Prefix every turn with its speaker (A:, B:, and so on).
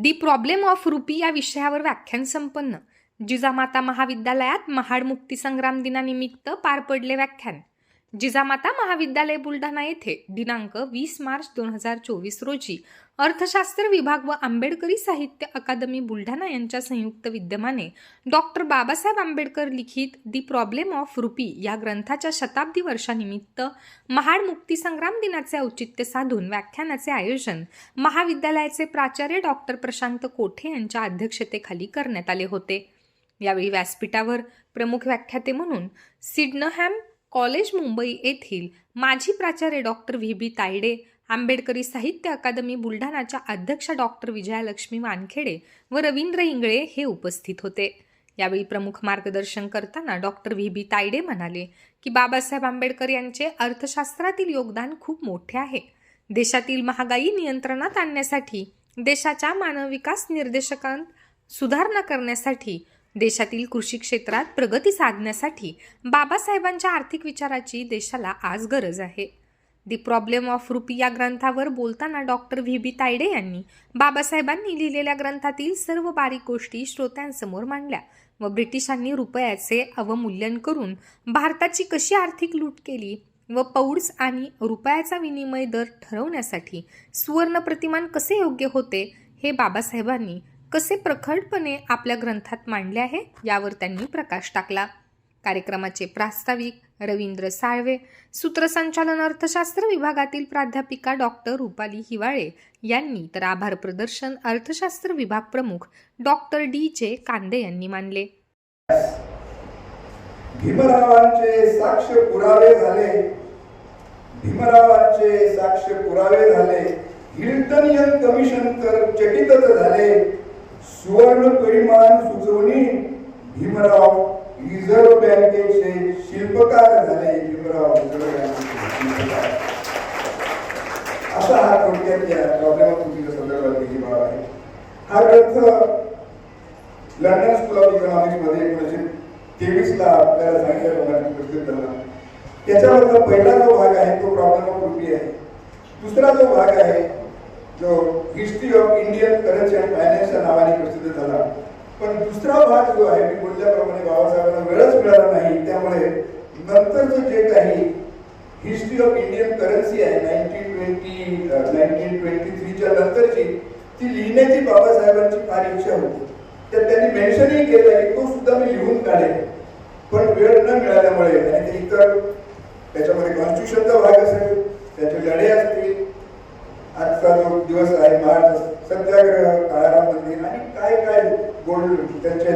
A: The problem of rupee या विषयावर व्याख्यान संपन्न. जिजामाता महाविद्यालयात महाड मुक्तीसंग्राम दिनानिमित्त पार पडले व्याख्यान. जिजामाता महाविद्यालय बुलढाणा येथे दिनांक वीस मार्च दोन हजार चोवीस रोजी अर्थशास्त्र विभाग व आंबेडकरी साहित्य अकादमी बुलढाणा यांच्या संयुक्त विद्यमाने डॉक्टर बाबासाहेब आंबेडकर लिखित दी प्रॉब्लेम ऑफ रुपी या ग्रंथाच्या शताब्दी वर्षानिमित्त महाड मुक्तीसंग्राम दिनाचे औचित्य साधून व्याख्यानाचे आयोजन महाविद्यालयाचे प्राचार्य डॉक्टर प्रशांत कोठे यांच्या अध्यक्षतेखाली करण्यात आले होते. यावेळी व्यासपीठावर प्रमुख व्याख्याते म्हणून सिडनहॅम कॉलेज मुंबई येथील माजी प्राचार्य डॉक्टर व्ही बी तायडे आंबेडकरी साहित्य अकादमी बुलढाणाच्या अध्यक्षा डॉक्टर विजयालक्ष्मी वानखेडे व रवींद्र इंगळे हे उपस्थित होते. यावेळी प्रमुख मार्गदर्शन करताना डॉक्टर व्ही बी तायडे म्हणाले की बाबासाहेब आंबेडकर यांचे अर्थशास्त्रातील योगदान खूप मोठे आहे. देशातील महागाई नियंत्रणात आणण्यासाठी देशाच्या मानव विकास निर्देशकांत सुधारणा करण्यासाठी देशातील कृषी क्षेत्रात प्रगती साधण्यासाठी बाबासाहेबांच्या आर्थिक विचाराची देशाला आज गरज आहे. दी प्रॉब्लेम ऑफ रुपी या ग्रंथावर बोलताना डॉक्टर व्ही बी तायडे यांनी बाबासाहेबांनी लिहिलेल्या ग्रंथातील सर्व बारीक गोष्टी श्रोत्यांसमोर मांडल्या व ब्रिटिशांनी रुपयाचे अवमूल्यन करून भारताची कशी आर्थिक लूट केली व पौड्स आणि रुपयाचा विनिमय दर ठरवण्यासाठी सुवर्ण प्रतिमान कसे योग्य होते हे बाबासाहेबांनी कसे प्रखरपणे आपल्या ग्रंथात मांडले आहे यावर त्यांनी प्रकाश टाकला. कार्यक्रमाचे प्रास्ताविक रवींद्र साळवे सूत्रसंचालन अर्थशास्त्र विभागातील प्राध्यापिका डॉक्टर रुपाली हिवाळे यांनी तर आभार प्रदर्शन अर्थशास्त्र विभाग प्रमुख डॉक्टर डी. जे. कांदे यांनी मानले.
B: भीमरावांचे साक्ष पुरावे झाले. भीमरावांचे साक्ष पुरावे झाले. हिल्टनियन कमिशन कर चकितच झाले. सुवर्ण परिमाण सुचवणी भीमराव रिझर्व्ह बँकेचे शिल्पकार झाले. भीमराव रिझर्व्ह बँकेचे असा हा थोडक्यात या प्रॉब्लेम ऑफ संदर्भात लिहिली आहे. हा ग्रंथ लंडन स्कूल ऑफ इकॉनॉमिक्समध्ये एकोणीसशे तेवीस ला आपल्याला सांगितल्याप्रमाणे प्रस्तुत झाला. त्याच्यामधला पहिला जो भाग आहे तो प्रॉब्लेम ऑफ रुपी आहे. दुसरा जो भाग आहे जो history of Indian currency and finance या नावाने प्रसिद्ध झाला. पण दुसरा भाग जो आहे मी बोलल्याप्रमाणे बाबासाहेबांना वेळच मिळाला नाही. त्यामुळे नंतरचं जे काही हिस्ट्री ऑफ इंडियन करन्सी आहे नाईन्टीन ट्वेंटी नाईन्टीन ट्वेंटी थ्रीच्या नंतरची ती लिहिण्याची बाबासाहेबांची फार इच्छा होती. तर त्यांनी मेन्शनही केलं आहे की तो सुद्धा मी लिहून काढेन. पण वेळ न मिळाल्यामुळे आणि ते इतर त्याच्यामध्ये कॉन्स्टिट्यूशनचा भाग असेल त्याचे लढे असतील दिवस आहे महाराज सत्याग्रह काळाराम मंदिर आणि काय काय गोल्ड त्यांच्या